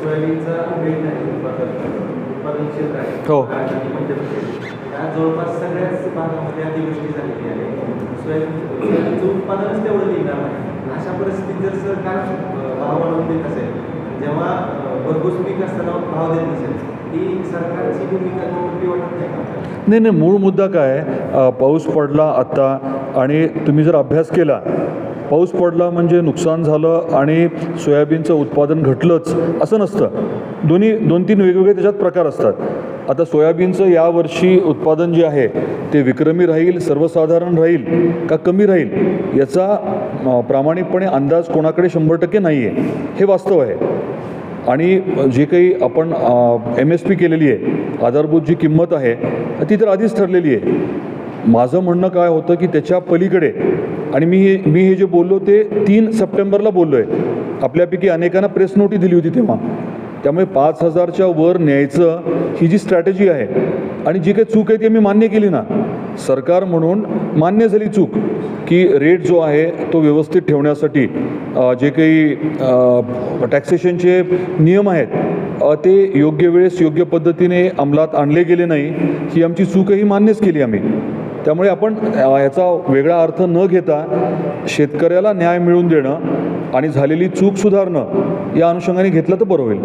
सोयाबीनचा belt आहे उत्पादन उत्पादन क्षेत्र आहे. हो. जवळपास सगळ्याच भागामध्ये अतिवृष्टी झालेली आहे. सोयाबीन सोयाबीनचं उत्पादनच तेवढं निघणार नाही. अशा परिस्थितीत जर सरकार भाव वाढवून देत असेल जेव्हा भरघोस पीक असताना भाव देत नसेल नाही? नाही मूळ मुद्दा काय पाऊस पडला आत्ता आणि तुम्ही जर अभ्यास केला पाऊस पडला म्हणजे नुकसान झालं आणि सोयाबीनचं उत्पादन घटलंच असं नसतं. दोन्ही दोन तीन वेगवेगळे त्याच्यात प्रकार असतात. आता सोयाबीनचं यावर्षी उत्पादन जे आहे ते विक्रमी राहील सर्वसाधारण राहील का कमी राहील याचा प्रामाणिकपणे अंदाज कोणाकडे शंभर टक्के नाही आहे हे वास्तव आहे. आणि जे काही आपण एम एस पी केलेली आहे आधारभूत जी किंमत आहे ती तर आधीच ठरलेली आहे. माझं म्हणणं काय होतं की त्याच्या पलीकडे आणि मी हे मी हे जे बोललो ते तीन सप्टेंबरला बोललो आहे आपल्यापैकी अनेकांना प्रेस नोटीस दिली होती तेव्हा. त्यामुळे पाच हजारच्या वर न्यायचं ही जी स्ट्रॅटेजी आहे आणि जी काही चूक आहे ती मी मान्य केली ना. सरकार म्हणून मान्य झाली चूक की रेट जो आहे तो व्यवस्थित ठेवण्यासाठी जे काही टॅक्सेशनचे नियम आहेत ते योग्य वेळेस योग्य पद्धतीने अंमलात आणले गेले नाही ही आमची चूकही मान्यच केली आम्ही. त्यामुळे आपण याचा वेगळा अर्थ न घेता शेतकऱ्याला न्याय मिळवून देणं आणि झालेली चूक सुधारणं या अनुषंगाने घेतलं तर बरं होईल.